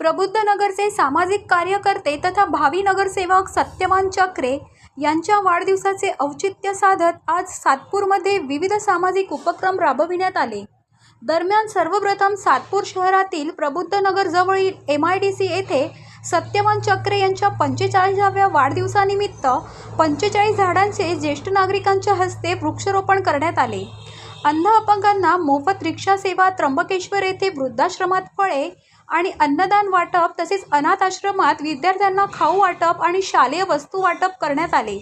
प्रबुद्ध नगरचे सामाजिक कार्यकर्ते तथा भावी नगरसेवक सत्यवान चक्रे यांच्या वाढदिवसाचे औचित्य साधत आज सातपूरमध्ये विविध सामाजिक उपक्रम राबविण्यात आले. दरम्यान सर्वप्रथम सातपूर शहरातील प्रबुद्ध नगरजवळील एम आय डी सी येथे सत्यवान चक्रे यांच्या पंचेचाळीसाव्या वाढदिवसानिमित्त पंचेचाळीस झाडांचे ज्येष्ठ नागरिकांच्या हस्ते वृक्षारोपण करण्यात आले. अंध अपंगांना मोफत रिक्षा सेवा त्र्यंबकेश्वर येथे वृद्धाश्रमात फळे आणि अन्नदान वाटप तसेच अनाथाश्रमात विद्यार्थ्यांना खाऊ वाटप आणि शालेय वस्तू वाटप करण्यात आले.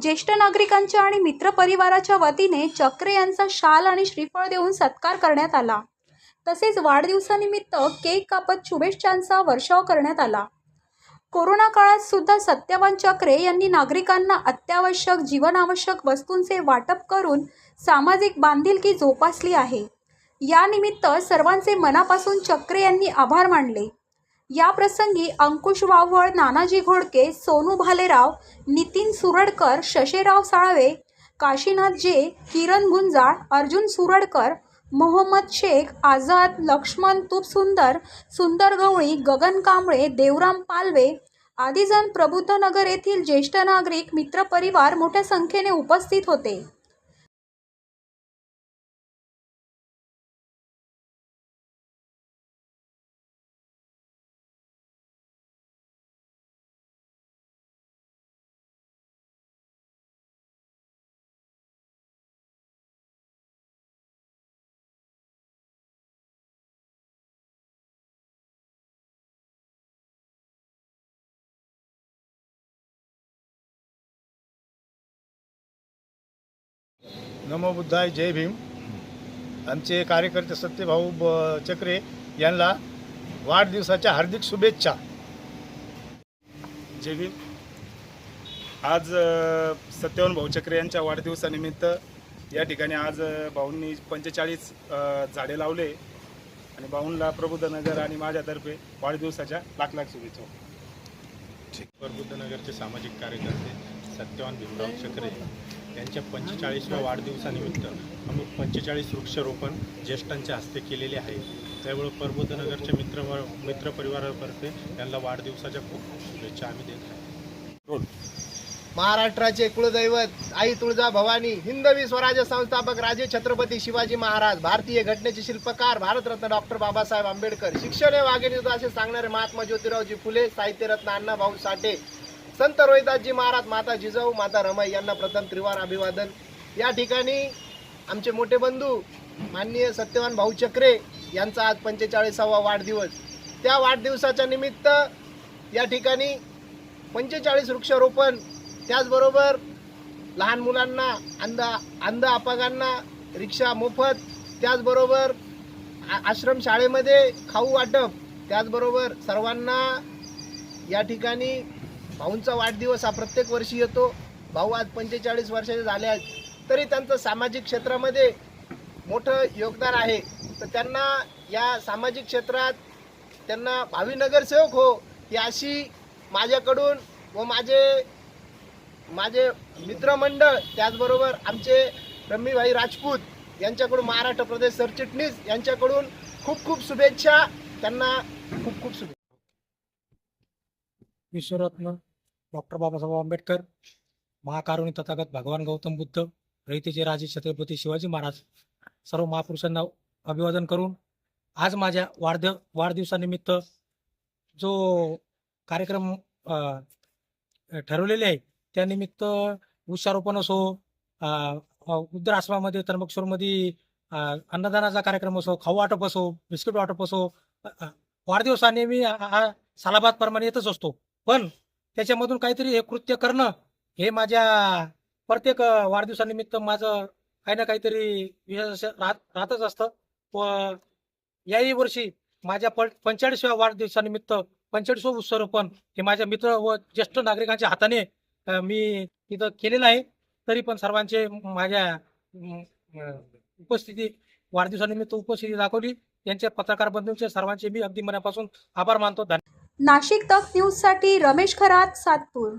ज्येष्ठ नागरिकांच्या आणि मित्रपरिवाराच्या वतीने चक्रे यांचा शाल आणि श्रीफळ देऊन सत्कार करण्यात आला. तसेच वाढदिवसानिमित्त केक कापत शुभेच्छांचा वर्षाव करण्यात आला. कोरोना काळात सुद्धा सत्यवान चक्रे यांनी नागरिकांना अत्यावश्यक जीवनावश्यक वस्तूंचे वाटप करून सामाजिक बांधिलकी जोपासली आहे. यानिमित्त सर्वांचे मनापासून चक्रे यांनी आभार मानले. या प्रसंगी अंकुश वावळ नानाजी घोडके सोनू भालेराव नितीन सुरडकर शशेराव साळवे काशीनाथ जे किरण गुंजाळ अर्जुन सुरडकर मोहम्मद शेख आझाद लक्ष्मण तुपसुंदर सुंदर गवळी गगन कांबळे देवराम पालवे आदीजण प्रबुद्धनगर प्रबुद्ध नगर येथील ज्येष्ठ नागरिक मित्रपरिवार मोठ्या संख्येने उपस्थित होते. नमो बुद्धाय जय भीम. आमचे कार्यकर्ते सत्यभाऊ ब- चक्रे यांना वाढदिवसाच्या हार्दिक शुभेच्छा. जय भीम. आज सत्यवान भाऊ चक्रे यांच्या वाढदिवसानिमित्त या ठिकाणी आज भाऊंनी पंचेचाळीस झाडे लावले आणि भाऊंना प्रबुद्धनगर आणि माझ्यातर्फे वाढदिवसाच्या लाख लाख शुभेच्छा. प्रबुद्ध नगरचे सामाजिक कार्यकर्ते सत्यवान भीमराव चक्रे यांच्या पंचेचाळीसव्या वाढदिवसानिमित्त आम्ही पंचेचाळीस वृक्षारोपण ज्येष्ठांच्या हस्ते केलेले आहे. त्यामुळे प्रबुद्ध मित्र मित्रपरिवारातर्फे यांना वाढदिवसाच्या खूप शुभेच्छा आम्ही देत आहे. महाराष्ट्राचे कुलदैवत आई तुळजा भवानी हिंदवी स्वराज्य संस्थापक राजे छत्रपती शिवाजी महाराज भारतीय घटनेचे शिल्पकार भारतरत्न डॉक्टर बाबासाहेब आंबेडकर शिक्षण हे वाघिणीचं असे सांगणारे महात्मा ज्योतिरावजी फुले साहित्यरत्न अण्णाभाऊ साठे संत रोहिदासजी महाराज माता जिजाऊ माता रमाई यांना प्रथम त्रिवार अभिवादन. या ठिकाणी आमचे मोठे बंधू माननीय सत्यवान भाऊ चक्रे यांचा आज पंचेचाळीसावा वाढदिवस. त्या वाढदिवसाच्या निमित्त या ठिकाणी पंचेचाळीस वृक्षारोपण त्याचबरोबर लहान मुलांना अंध अंध अपगांना रिक्षा मोफत त्याचबरोबर आ- आश्रम शाळेमध्ये खाऊ वाटप त्याचबरोबर सर्वांना या ठिकाणी भाऊंचा वाढदिवस हा प्रत्येक वर्षी येतो. भाऊ आज पंचेचाळीस वर्षाचे झाले आहेत. तरी त्यांचं सामाजिक क्षेत्रामध्ये मोठं योगदान आहे. तर त्यांना या सामाजिक क्षेत्रात त्यांना भावी नगरसेवक हो ही अशी माझ्याकडून व माझे माझे मित्रमंडळ त्याचबरोबर आमचे रम्मीभाई राजपूत यांच्याकडून महाराष्ट्र प्रदेश सरचिटणीस यांच्याकडून खूप खूप शुभेच्छा. त्यांना खूप खूप शुभेच्छा. विश्वरत्न डॉक्टर बाबासाहेब आंबेडकर महाकारुणी तथागत भगवान गौतम बुद्ध रयतेचे राजे छत्रपती शिवाजी महाराज. सर्व महापुरुषांना अभिवादन करून आज माझ्या वाढदिव वाढदिवसानिमित्त जो कार्यक्रम ठरवलेले आहे त्यानिमित्त वृक्षारोपण असो वृद्ध आश्रमामध्ये त्र्यंबकेश्वरमध्ये अन्नदानाचा कार्यक्रम असो खाऊ वाटप असो बिस्किट वाटप असो वाढदिवसाने मी हा सालाबादप्रमाणे येतच असतो. पण त्याच्यामधून काहीतरी हे कृत्य करणं हे माझ्या प्रत्येक वाढदिवसानिमित्त माझं काही ना काहीतरी विशेष राहत राहतच असतं. व याही वर्षी माझ्या प पंचेचाळीसव्या वाढदिवसानिमित्त पंचेचाळीसवं वृक्षारोपण हे माझ्या मित्र व ज्येष्ठ नागरिकांच्या हाताने मी तिथं केलेलं आहे. तरी पण सर्वांचे माझ्या उपस्थिती वाढदिवसानिमित्त उपस्थिती दाखवली. यांच्या पत्रकार बंधूंचे सर्वांचे मी अगदी मनापासून आभार मानतो. धन्यवाद नाशिक तक न्यूजसाठी रमेश खरात सातपूर